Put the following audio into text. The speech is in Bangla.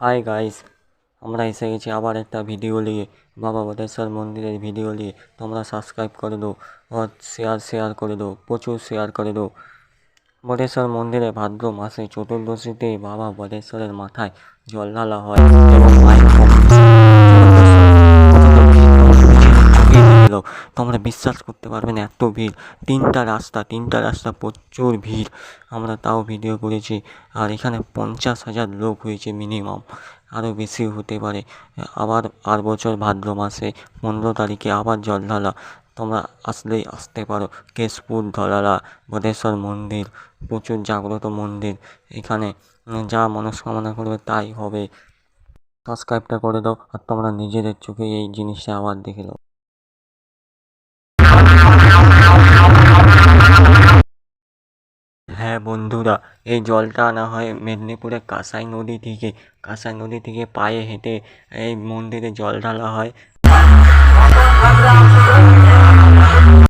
হাই গাইস আমরা এসে গেছি আবার একটা ভিডিও নিয়ে। বাবা বটেশ্বর মন্দিরের ভিডিও নিয়ে। তোমরা সাবস্ক্রাইব করে দাও, আর শেয়ার শেয়ার করে দাও, প্রচুর শেয়ার করে দাও। বটেশ্বর মন্দিরে ভাদ্র মাসে চতুর্দশীতে বাবা বটেশ্বরের মাথায় জল ঢালা হয় এবং দিল তোমরা বিশ্বাস করতে পারবে না, এত ভিড়। তিনটা রাস্তা তিনটা রাস্তা, প্রচুর ভিড়। আমরা তাও ভিডিও করেছি, আর এখানে পঞ্চাশ হাজার লোক হয়েছে মিনিমাম আরও বেশি হতে পারে। আবার, আর বছর ভাদ্র মাসে, পনেরো তারিখে আবার জল ঢালা তোমরা আসলেই আসতে পারো। কেশপুর ধলারা বটেশ্বর মন্দির, প্রচুর জাগ্রত মন্দির। এখানে যা মনস্কামনা করবে তাই হবে। সাবস্ক্রাইবটা করে দাও, আর তোমরা নিজেদের চোখে এই জিনিসটা আবার দেখে নাও। হ্যাঁ বন্ধুরা। এই জলটা আনা হয় মেদিনীপুরের কাঁসাই নদী থেকে, কাঁসাই নদী থেকে পায়ে হেঁটে এই মন্দিরে জল ঢালা হয়।